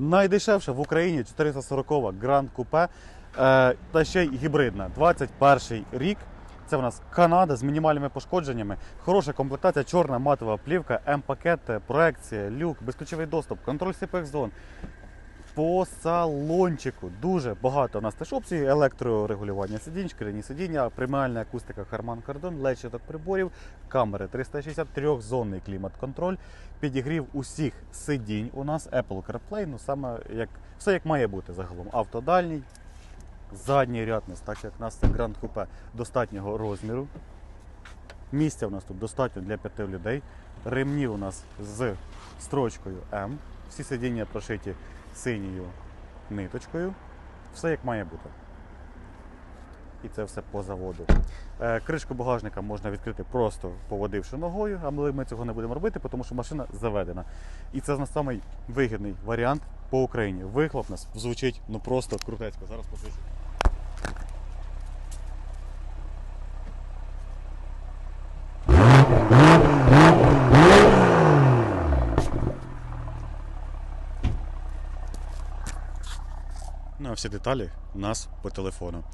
Найдешевша в Україні 440 Grand Coupe, та ще й гібридна. 21 рік. Це в нас Канада з мінімальними пошкодженнями. Хороша комплектація, чорна матова плівка, М-пакет, проекція, люк, безключовий доступ, контроль сліпих зон. По салончику дуже багато у нас теж опцій, електрорегулювання сидінь, шкіряні сидіння, преміальна акустика Harman Kardon, лечиток приборів, камери 363 зонний клімат-контроль, підігрів усіх сидінь у нас, Apple CarPlay, ну саме як все як має бути загалом. Автодальній, задній ряд нас, так як у нас це Grand Coupe достатнього розміру. Місця у нас тут достатньо для п'яти людей. Ремні у нас з строчкою М. Всі сидіння прошиті синьою ниточкою. Все як має бути. І це все по заводу. Е, Кришку багажника можна відкрити просто поводивши ногою, але ми цього не будемо робити, тому що машина заведена. І це самий вигідний варіант по Україні. Вихлоп нас звучить ну просто крутецько. Зараз покажу. Ну а всі деталі у нас по телефону.